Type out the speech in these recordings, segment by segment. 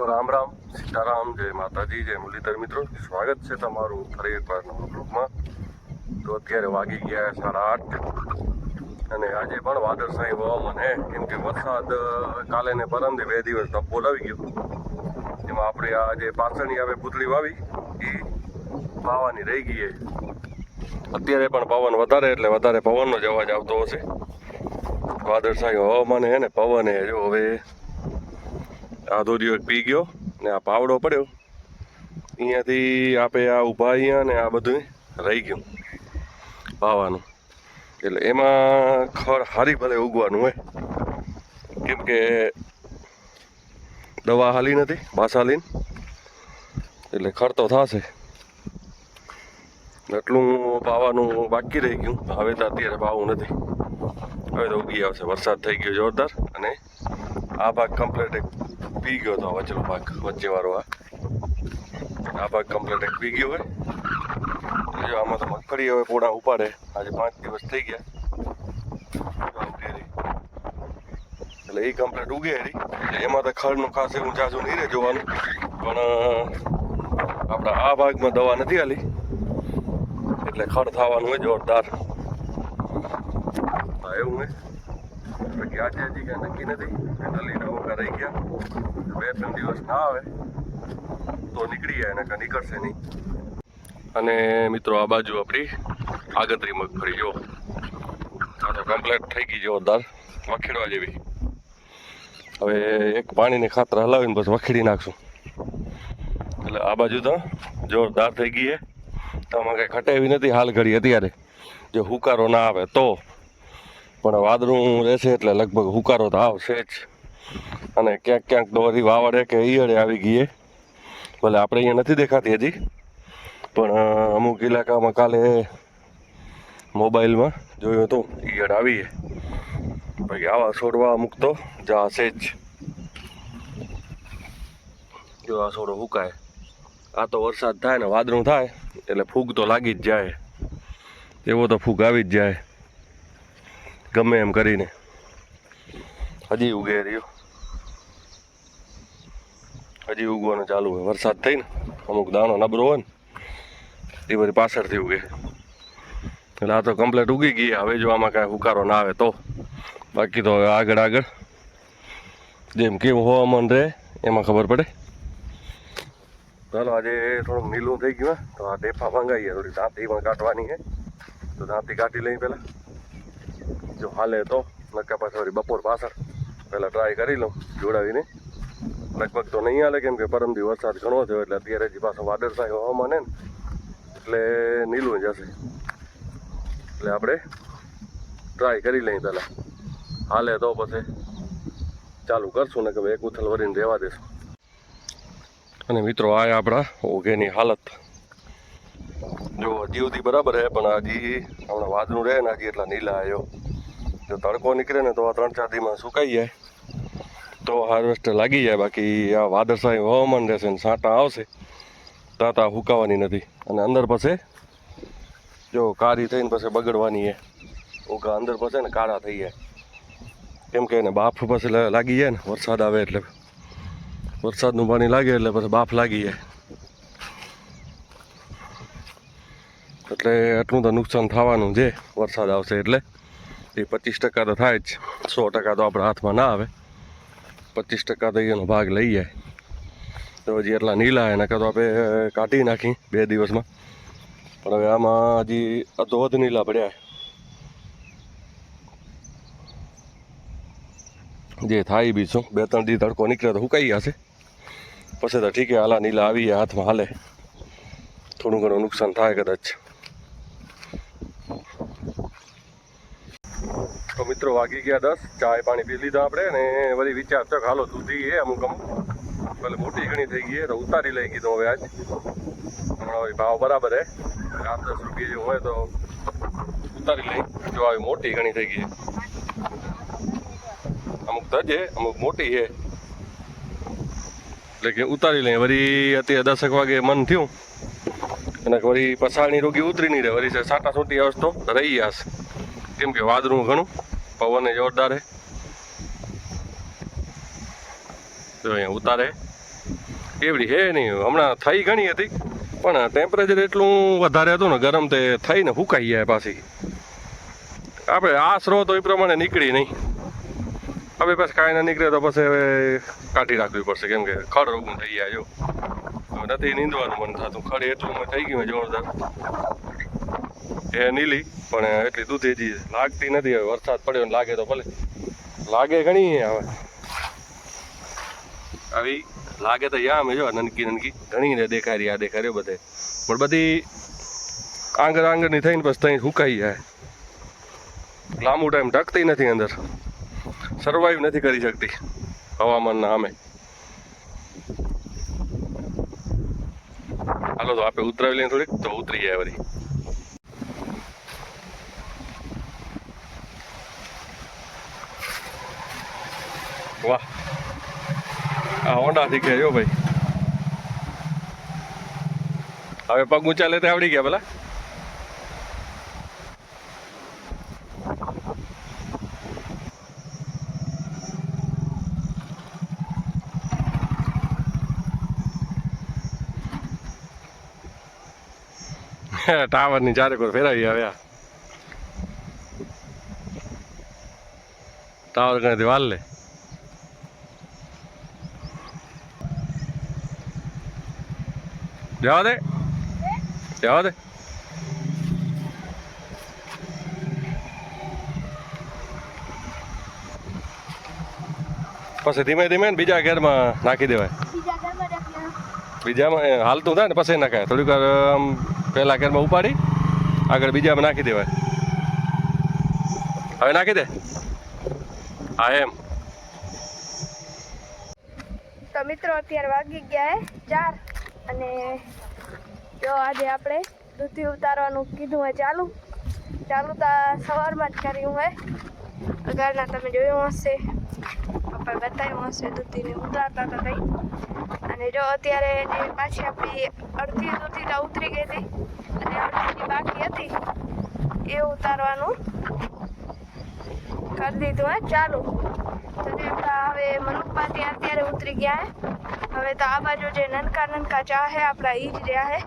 તો રામ રામ. સીતારામ, જય માતાજી, જય મુરલીધર મિત્રો. સ્વાગત છે તમારું ફરી એકવાર નવા તો અત્યારે વાગી ગયા સાડા આઠ. અને આજે પણ વાદળશાહી હવામાન હે કેમ કે વરસાદ કાલે ને પરમદે બે દિવસ ધબ્બો લાવી ગયો. એમાં આપણે આ જે પાછળની આવે પૂતળી વાવી. એ વાવાની રહી ગઈ અત્યારે પણ પવન વધારે એટલે વધારે પવનનો જ અવાજ આવતો હશે. વાદળશાહી હવામાન હે ને પવન હે જો હવે આ દોરીઓ એક પી ગયો ને આ પાવડો પડ્યો. અહીંયાથી આપે આ ઊભા અહીંયા ને આ બધું રહી ગયું પાવાનું એટલે એમાં ખર હારી ભલે ઉગવાનું હોય. કેમ કે દવા હાલી નથી બાસાલીન એટલે ખર તો થશે. એટલું પાવાનું બાકી રહી ગયું. હવે તો અત્યારે પાવું નથી. હવે તો ઉગી આવશે. વરસાદ થઈ ગયો જોરદાર અને આ ભાગ કમ્પ્લીટ પી ગયો તો આ વચ્ચેનો ભાગ વચ્ચેવાળો આ આ ભાગ કમ્પ્લીટ પી ગયો હોય. જો આમાં તો મગફળી હવે પોડા ઉપાડે. આજે પાંચ દિવસ થઈ ગયા. એટલે એ કમ્પ્લીટ ઉગે એટલે એમાં તો ખડનું ખાસ એવું જાજુ નહીં રહે જોવાનું. પણ આપણા આ ભાગમાં દવા નથી હાલી એટલે ખડ થવાનું હોય જોરદાર. એવું હોય. બાકી આજે હજી કાંઈ નક્કી નથી. નલીના વગર રહી ગયા. બે, ત્રણ દિવસ ના આવે, તો નીકળી જાય નકર નીકળશે નહીં. અને મિત્રો, આ બાજુ આપણી આગતરી મગફળી જો તો કમ્પ્લેટ થઈ ગઈ જોરદાર, વખેડવા જેવી. હવે એક પાણીને ખાતર હલાવીને બસ વખેડી નાખશું. એટલે આ બાજુ તો જોરદાર થઈ ગઈ છે. તો આમાં કાંઈ ખટાવી નથી હાલ ઘડી અત્યારે. જો હુકારો ના આવે તો. પણ વાદળું રહેશે એટલે લગભગ હુકારો તો આવશે જ. અને ક્યાંક ક્યાંક દોરી વાવડે કે ઈયળે આવી ગઈ. ભલે આપણે અહીંયા નથી દેખાતી હજી. પણ અમુક ઇલાકામાં કાલે મોબાઈલમાં જોયું હતું, ઈયળ આવી પછી આવા છોડવા અમુક તો જાશે જ. જો આ છોડો હુકાય. આ તો વરસાદ થાય ને વાદળું થાય, એટલે ફૂગ તો લાગી જ જાય. એવો તો ફૂગ આવી જ જાય. ગમે એમ કરીને. હજી ઉગે રહ્યો. હજી ઉગવાનું ચાલુ હોય. વરસાદ થઈને અમુક દાણો નબળો હોય ને, એ બધી પાછળથી ઉગે. એટલે આ તો કમ્પ્લેટ ઉગી ગઈ. હવે જો આમાં કાંઈ હુકારો ના આવે તો. બાકી તો હવે આગળ આગળ જેમ કેવું હવામાન રહે, એમાં ખબર પડે. ચાલો, આજે થોડુંક નીલું થઈ ગયું તો આ ટેફા મંગાવીએ થોડી દાંતી પણ કાઢવાની છે. તો દાંતી કાઢી લઈ પહેલાં. જો હાલે તો નક્કા પાછળ બપોર પાછળ પહેલાં ટ્રાય કરી લઉં જોડાવીને. લગભગ તો નહીં હાલે, કેમ કે પરમથી વરસાદ ઘણો થયો એટલે અત્યારે હજી પાછો વાદળશાહી હવામાન ને, એટલે નીલું જશે એટલે આપણે ટ્રાય કરી લઈએ પહેલાં. હાલે તો પછી ચાલુ કરશું ને કે ભાઈ એક ઉથલ વરીને રહેવા દેશું. અને મિત્રો, આ આપણા ઓઘેની હાલત. જો હજી બરાબર હે, પણ હજી હમણાં વાદળું રહે ને, હજી એટલા નીલા આવ્યો જો. તડકો નીકળે ને, તો આ ત્રણ ચાર દીમાં સુકાઈ જાય. તો હાર્વેસ્ટર લાગી જાય. બાકી આ વાદળશાહી હવામાન રહેશે ને સાંટા આવશે. તાતા હુકાવાની નથી. અને અંદર પછી જો કાળી થઈને પછી બગડવાની છે. ઉગા અંદર પછી ને કાળા થઈ જાય. કેમ કે એને બાફ પછી લાગી જાય ને. વરસાદ આવે એટલે. વરસાદનું પાણી લાગે એટલે પછી બાફ લાગી જાય. એટલે એટલું તો નુકસાન થવાનું છે. વરસાદ આવશે એટલે. એ પચીસ ટકા તો થાય જ. સો ટકા તો આપણા હાથમાં ના આવે. પચીસ ટકા તો એનો ભાગ લઈ જાય. તો હજી એટલા નીલા એના કરતાં આપણે કાઢી નાખી બે દિવસમાં. પણ હવે આમાં હજી અધો અધ નીલા પડ્યા જે થાય બી શું, બે ત્રણ દી તડકો નીકળે તો હુકાઈ જશે. પછી તો ઠીક હાલા નીલા આવી ગયા, હાથમાં હાલે. થોડું ઘણું નુકસાન થાય કદાચ. તો મિત્રો વાગી ગયા દસ, ચાય પાણી પી લીધા આપણે ને વળી વિચાર તો હાલો દૂધી એ અમુક અમુક. ભલે મોટી ઘણી થઈ ગઈ તો ઉતારી લઈ કીધું હવે આજ. હમણાં ભાવ બરાબર હે. આઠ દસ રૂપિયા જેવું હોય તો ઉતારી લઈ. જો આવી મોટી ઘણી થઈ ગઈ અમુક તો હે, અમુક મોટી છે એટલે કે ઉતારી લઈએ વળી અત્યારે દસેક વાગે મન થયું. અને વળી પસાળની રોગી ઉતરી નહીં રહે. વળી સાટા સોટી આવશે તો રહી જશે કેમ કે વાદળું ઘણું, પવન જોરદાર અહીંયા ઉતારે. એવડી હે નહીં હમણાં થઈ ઘણી હતી, પણ ટેમ્પરેચર એટલું વધારે હતું ને, ગરમ તે થઈને હુકાઈ જાય પાછી. આપણે આશરો તો એ પ્રમાણે નીકળી નહીં. હવે પછી કાંઈ ના નીકળે તો પછી હવે કાઢી રાખવી પડશે, કેમ કે ખડ રોગું થઈ જાય જો. નથી નીંદવાનું મન થતું, ખડ એટલું થઈ ગયું જોરદાર. એ નીલી, પણ એટલી દૂધેજી લાગતી નથી. હવે વરસાદ પડ્યો ને લાગે તો ભલે. લાગે ઘણી હવે. આવી લાગે તો યામ જો નનકી નનકી. ઘણી દેખાય રહી, આ દેખાય રહ્યો બધે. પણ બધી આંગર આંગરની થઈને પછી ત્યાં સુકાઈ જાય. લાંબુ ટાઈમ ટકતી નથી અંદર. સર્વાઈવ નથી કરી શકતી હવામાનના આમે હાલો તો આપણે ઉતરાવી લઈને થોડીક. તો ઉતરી જાય વળી. વાહ. આ હોન્ડા શીખે ભાઈ. હવે પગ ઊંચા લેતા આવડી ગયા પેલા ટાવરની ચારે કોઈ ફેરાવી આવ્યા ટાવર કણે વાલ લે. જવા દે જવા દે પછી ધીમે ધીમે બીજા ઘેરમાં નાખી દેવાય. બીજામાં હાલતું થાય ને પછી નાખાય. થોડીક વાર આમ પહેલા ઘેરમાં ઉપાડી આગળ બીજામાં નાખી દેવાય. હવે નાખી દે. હા એમ. તો મિત્રો અત્યારે વાગી ગયા ચાર. અને જો આજે આપણે દૂધી ઉતારવાનું કીધું હોય ચાલુ. ચાલુ તો સવારમાં જ કર્યું હોય. અગારના તમે જોયું હશે. પપ્પા બતાવ્યું હશે દૂધીને ઉતારતા હતા તઈ અને જો અત્યારે જે પાછી આપણી અડધી દૂધી તો ઉતરી ગઈ હતી. અને અડધી બાકી હતી. એ ઉતારવાનું કરી દીધું હે. ચાલુ. તો હવે આપણા ત્યાં અત્યારે ઉતરી ગયા હે. હવે તો આ બાજુ જે નનકા નનકા ચા હે, આપણા ઈ જ રહ્યા હે.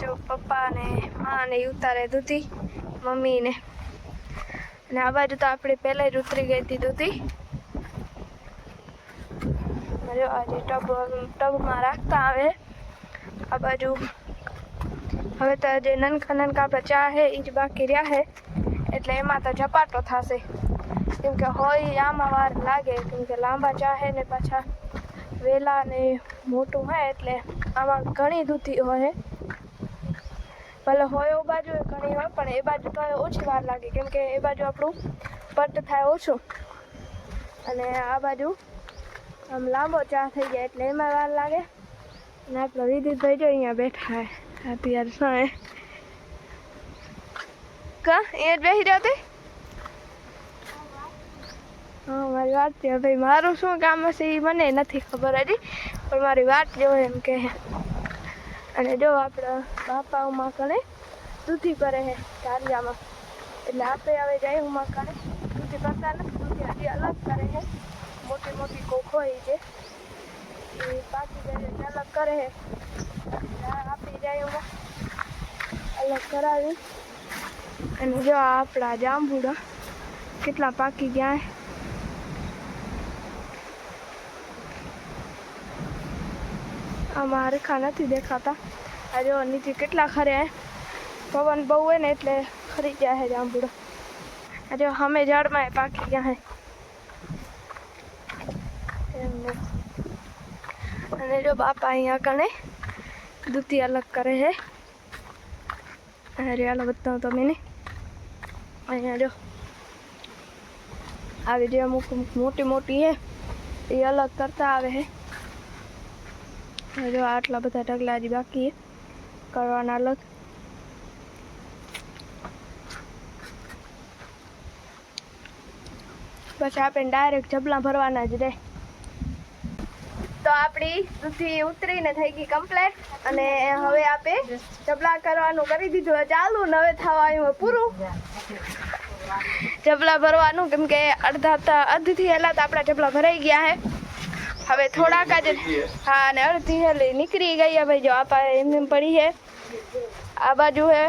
જો પપ્પા ને મા ને ઉતારે દૂધી, મમ્મી ને. અને આ બાજુ તો આપણે પહેલા જ ઉતરી ગઈ હતી દૂધી. જો આજે ટબ, ટબમાં રાખતા આવે, આ બાજુ. હવે તો જે નનકા નનકા આપણા ચા હે એ જ બાકી રહ્યા હે. એટલે એમાં તો ઝપાટો થશે. કેમ કે હોય આમાં વાર લાગે કેમ કે લાંબા ચા હે ને પાછા વેલા ને મોટું હોય એટલે આમાં ઘણી દૂધી હોય. ભલે હોય એ બાજુ ઘણી હોય, પણ એ બાજુ તો ઓછી વાર લાગે કેમ કે એ બાજુ આપણું પટ થાય ઓછું. અને આ બાજુ આમ લાંબો ચા થઈ જાય એટલે એમાં વાર લાગે. અને આપણો વિદિતભાઈ જો અહીંયા બેઠા હે અત્યારે શું હે કા, અહીંયા જ બેસી જાતે હા મારી વાત છે ભાઈ મારું શું કામ હશે એ મને નથી ખબર હજી. પણ મારી વાત જો એમ કે અને જો આપણા બાપા ઉમા કણે દૂધી કરે છે કાર્યામાં. એટલે આપણે હવે જઈ ઉમા કણે દૂધી કરતા નથી દૂધી હજી અલગ કરે છે. મોટી મોટી કોક હોય છે. એ પાકી જાય એટલે અલગ કરે છે. એટલે આપી જાય ઉમા અલગ કરાવી. અને જો આ આપણા જાંબુડા કેટલા પાકી ગયા હે આમાં નથી દેખાતા. આ નીચે કેટલા ખરે હે? પવન બહુ હોય ને એટલે ખરી ગયા હે જાંબુડા. આ જો અમે ઝાડમાં પાકી ગયા હે. એમને અને જો બાપા અહીંયા કણે દૂધી અલગ કરે છે અરે હાલો બતાવું તમે ને. અહીંયા જો. આવી જે અમુક મોટી મોટી હે, એ અલગ કરતા આવે છે જો આટલા બધા ઢગલા હજી બાકી કરવાના અલગ. પછી આપણે ડાયરેક્ટ જબલા ભરવાના જ રહે તો આપણી દૂધી ઉતરીને થઈ ગઈ કમ્પ્લેટ અને હવે આપણે જબલા કરવાનું કરી દીધું. ચાલુ ને હવે થવા આવ્યું પૂરું. જબલા ભરવાનું કેમ કે અડધા અડધીથી હેલા તો આપણા જબલા ભરાઈ ગયા હે. હવે થોડાક જ હા અને અડધી હેલી નીકળી ગઈ હવે જો આપા એમ એમ પડી છે. આ બાજુ હે.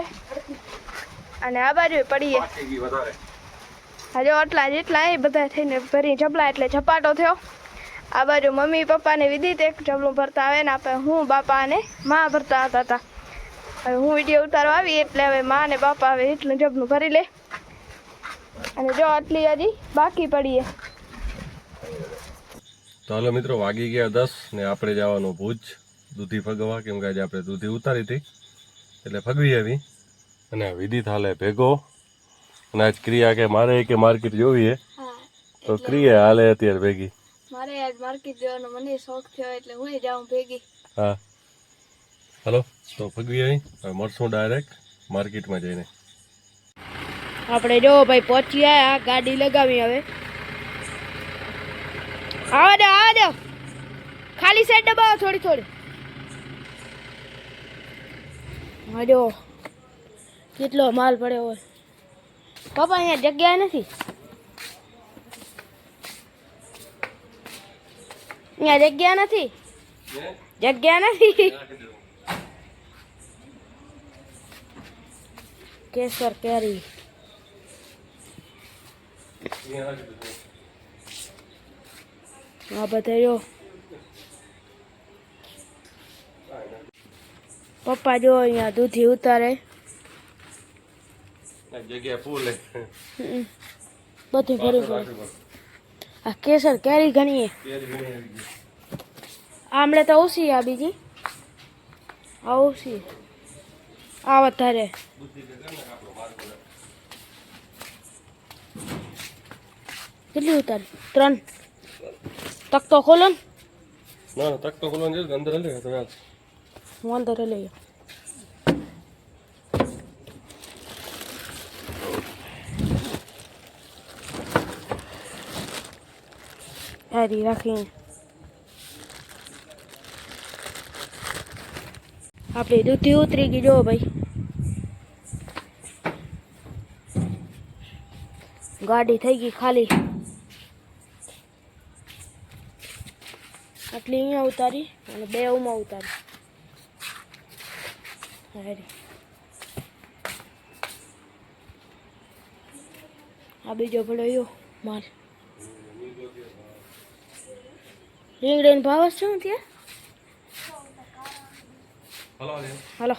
અને આ બાજુ પડી છે. હજુ આટલા જેટલા એ બધા થઈને ભરી જપલા એટલે ઝપાટો થયો. આ બાજુ મમ્મી પપ્પાને વિદિત એક જબલું ભરતા આવે ને આપણે હું બાપા અને માં ભરતા હતા હતા હવે હું વીડિયો ઉતારવા આવી એટલે હવે માં અને બાપા હવે એટલું જબલું ભરી લે. અને જો આટલી હજી બાકી પડી છે. તો હાલો મિત્રો વાગી ગયા દસ ને આપણે જવાનું ભુજ. દૂધી ફગવા કેમ કે આજે આપણે દૂધી ઉતારી હતી. એટલે ફગવી આવી. અને આ વિધિ હાલે ભેગો. અને આજ ક્રિયા કે મારે કે માર્કેટ જોવીએ તો ક્રિયા હાલે અત્યારે ભેગી. મારે આજ માર્કેટ જવાનો મને શોખ થયો એટલે હું જાઉં ભેગી. હા. હાલો તો ફગવી આવી. હવે મળશું ડાયરેક્ટ માર્કેટમાં જઈને. આપણે જો ભાઈ પહોંચી આ ગાડી લગાવી હવે. આવા દે આવા દે ખાલી સાઈડ દબાવો થોડી થોડી. હા કેટલો માલ પડ્યો હોય. પપ્પા અહીંયા જગ્યા નથી. અહીંયા જગ્યા નથી. જગ્યા નથી. કેસર કેરી. આ બધા જો પપ્પા જો અહીંયા દૂધી ઉતારે જગ્યા ફૂલ હે હમ. બધું ભરી ભરી આ કેસર કેરી ઘણી હે. આમળે તો ઓછી આ બીજી આ ઓછી આ વધારે કેટલી ઉતારી ત્રણ તક તો ખોલો ને. ના ના તક તો ખોલવાની છે અંદર હલે તો યાર હું અંદર લઈ જાઉં. હારી રાખી આપણી દૂધી ઉતરી ગઈ જો ભાઈ. ગાડી થઈ ગઈ ખાલી. આટલી અહીંયા ઉતારી અને બે ઉમાં ઉતારી. હારી. આ બીજો પડ્યો માલ. રીંગણીનો ભાવ છે શું ત્યાં હાલો.